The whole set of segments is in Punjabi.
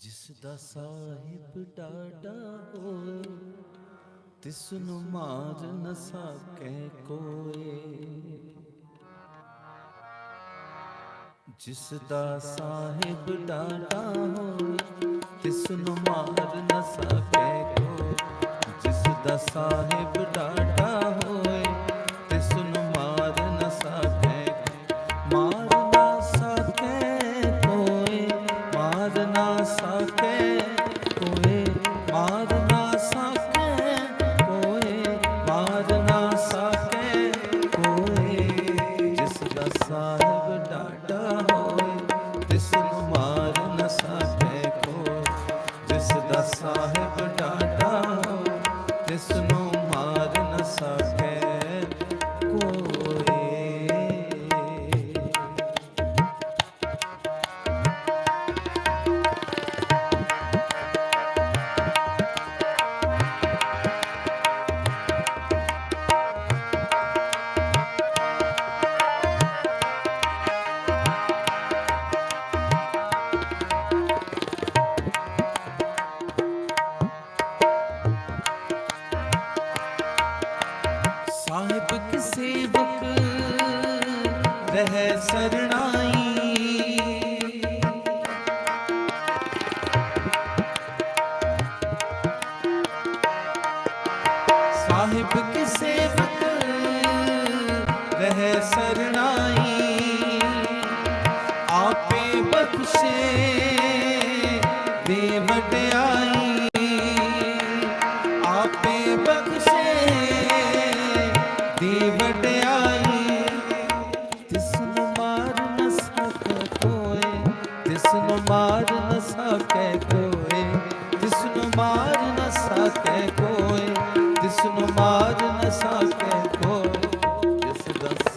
ਜਿਸ ਦਾ ਸਾਹਿਬ ਡਾਡਾ ਹੋਏ, ਤਿਸ ਨੂੰ ਮਾਰ ਨ ਸਕੈ ਕੋਏ। ਜਿਸ ਦਾ ਸਾਹਿਬ ਡਾਡਾ ਹੋਏ, ਤਿਸ ਨੂੰ ਮਾਰ ਨ ਸਕੈ ਕੋਏ। ਜਿਸ ਦਾ ਸਾਹਿਬ ਡਾਡਾ ਬਹਿ ਸਾਹਿਬ ਕਿਸੇ ਵਕਤ ਆਪੇ ਬਖਸ਼ੇ ਦੇ ਵਡਿਆਈ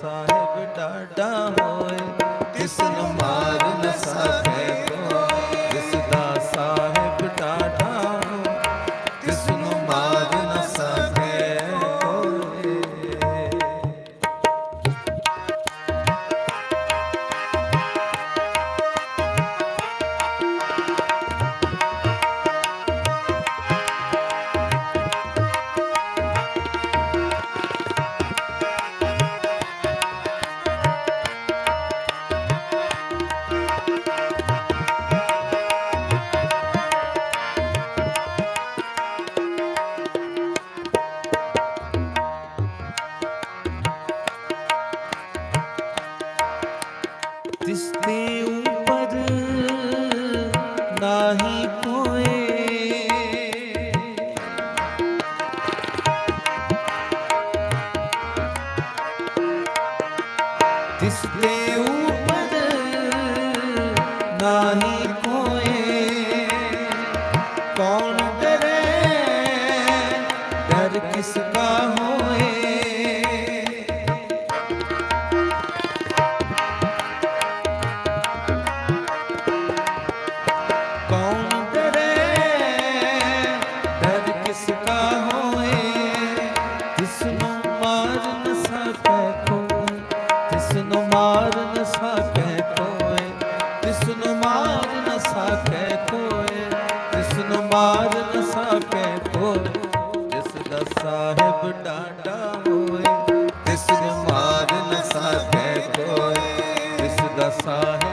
ਸਾਹਿਬ ਡਾਡਾ ਹੋ ধানী सा है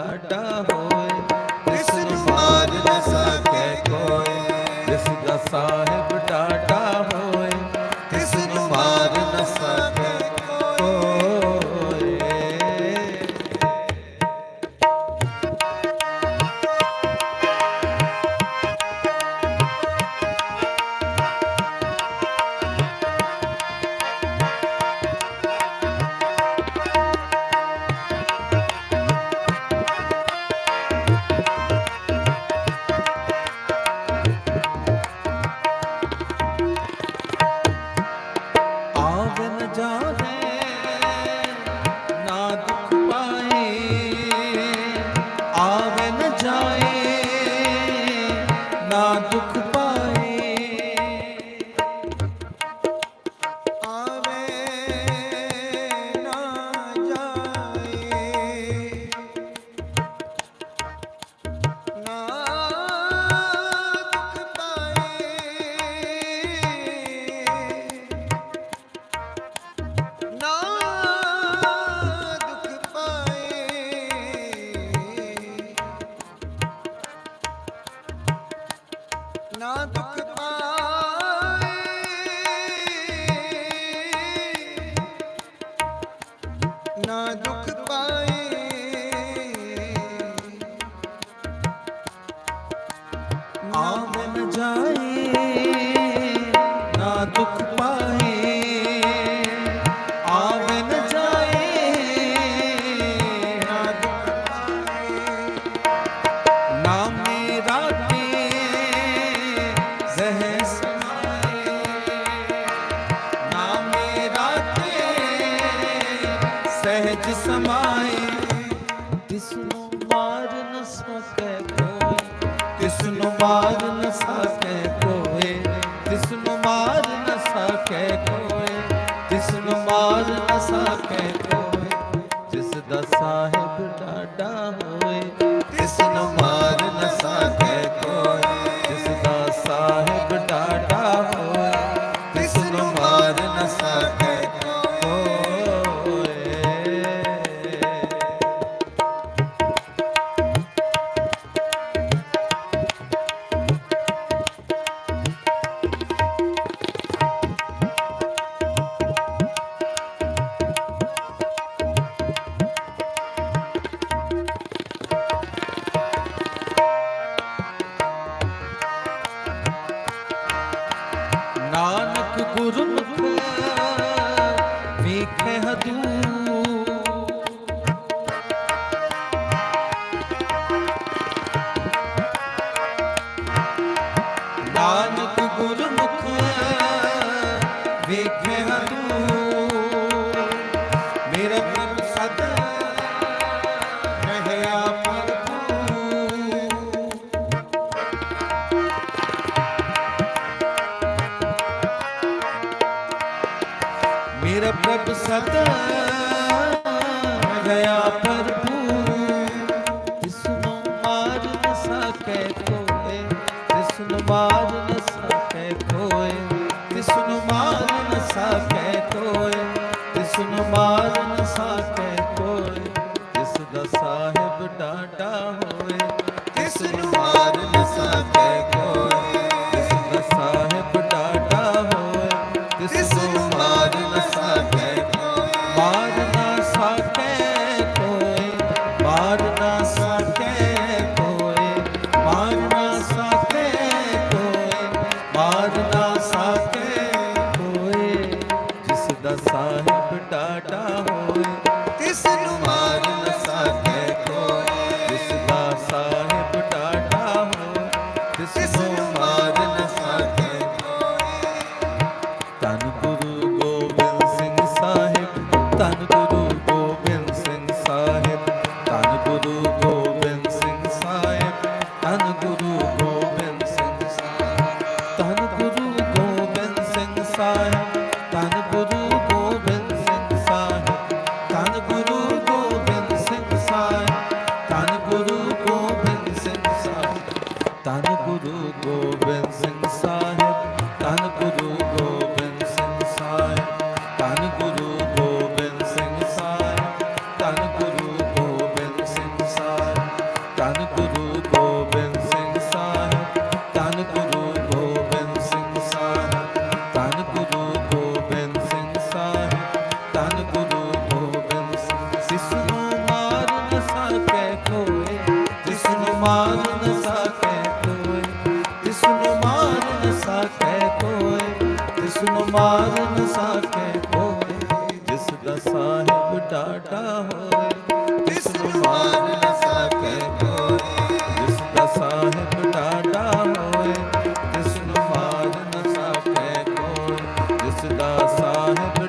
ਢਾਡਾ ਹੋਏ ਇਸ ਨੂੰ ਮਾਰ ਨਾ साजन जाओ ਵੇਖੇ ਤੂੰ ਮੇਰਾ ਪ੍ਰਭ ਸਦਾ ਰਹਿਆ ਪਰ ਮੇਰਾ ਪ੍ਰਭ ਸਦਾ ਰਹਿਆ ਪਰ ਤੂੰ ਇਸ ਨੂੰ ਮਾਰ ਨਾ ਸਕੇ ਤੂੰ। न सके कोई जिसनु मार न सके कोई जिसनु मार न सके कोई जिस दा साहिब टाटा होए जिसनु मार न सके कोई जिस दा साहिब टाटा होए जिसनु मार न सके कोई जिस दा साहिब